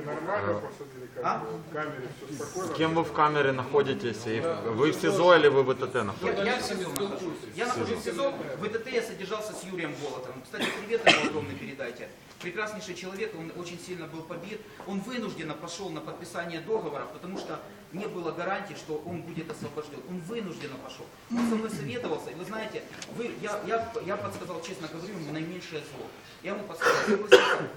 камере нормально посадили? А? камеру? В камере все спокойно? С кем вы в камере находитесь? И Вы в СИЗО или вы в ИТТ Я, находитесь? я в СИЗО нахожусь. Я нахожусь в СИЗО. В ИТТ я содержался с Юрием Болотовым. Кстати, привет ему огромный передайте. Прекраснейший человек, он очень сильно был побит. Он вынужденно пошел на подписание договора, потому что не было гарантии, что он будет освобожден. Он вынужденно пошел. Он со мной советовался, и вы знаете, вы, я, я, я подсказал, честно говорю, ему наименьшее зло. Я ему подсказал,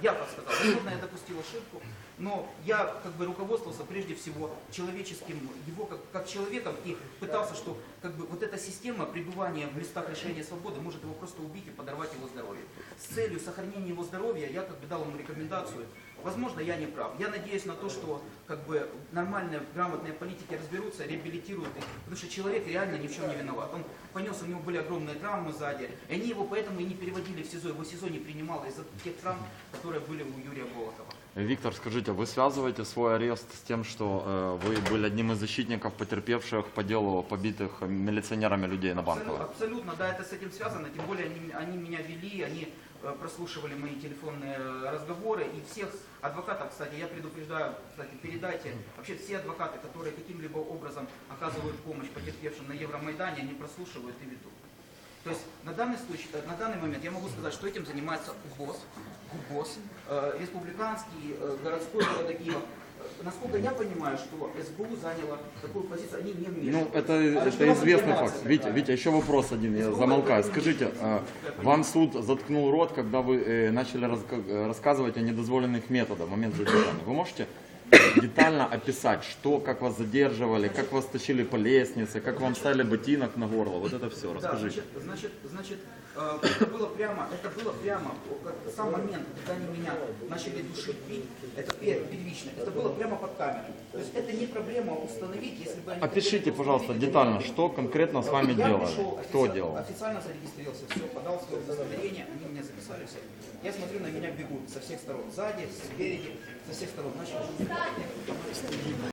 я подсказал. Возможно, я допустил ошибку, но я как бы руководствовался прежде всего человеческим, его как, как человеком и пытался, что как бы вот эта система пребывания в местах лишения свободы может его просто убить и подорвать его здоровье. С целью сохранения его здоровья я как бы дал ему рекомендацию. Возможно, я не прав. Я надеюсь на то, что как бы нормальные, грамотные политики разберутся, реабилитируют их, потому что человек реально ни в чем не виноват. Он понес, у него были огромные травмы сзади, и они его поэтому и не переводили в СИЗО, его СИЗО не принимало из-за тех травм, которые были у Юрия Болотова. Виктор, скажите, вы связываете свой арест с тем, что э, вы были одним из защитников потерпевших по делу побитых милиционерами людей на Банковой? Абсолютно, да, это с этим связано. Тем более они, они меня вели, они э, прослушивали мои телефонные разговоры. И всех адвокатов, кстати, я предупреждаю, кстати, передайте, вообще все адвокаты, которые каким-либо образом оказывают помощь потерпевшим на Евромайдане, они прослушивают и ведут. То есть на данный, случай, э, на данный момент я могу сказать, что этим занимается УБОС, ГУБОС, э, республиканский, э, городской города Киева. Э, Насколько я понимаю, что СБУ заняла такую позицию, они не Ну, вмешиваются. это, А это известный факт. Витя, такая? Витя, еще вопрос один, я замолкаю. Скажите, э, вам суд заткнул рот, когда вы э, начали э, рассказывать о недозволенных методах в момент задержания. Вы можете детально описать, что, как вас задерживали, как вас тащили по лестнице, как вам ставили ботинок на горло, вот это все, Да, расскажите. значит, значит, значит, э, это было прямо, это было прямо, как сам момент, когда они меня начали душить, бить, это пер- первично, это было прямо под камерой. То есть это не проблема установить, если бы они... Опишите, пожалуйста, детально, что конкретно с вами я делали, пришел, кто офици- делал. Официально зарегистрировался, все, подал свое удостоверение, они меня записали все. Я смотрю, на меня бегут со всех сторон, сзади, спереди, со всех сторон. Начали おかまでしたね。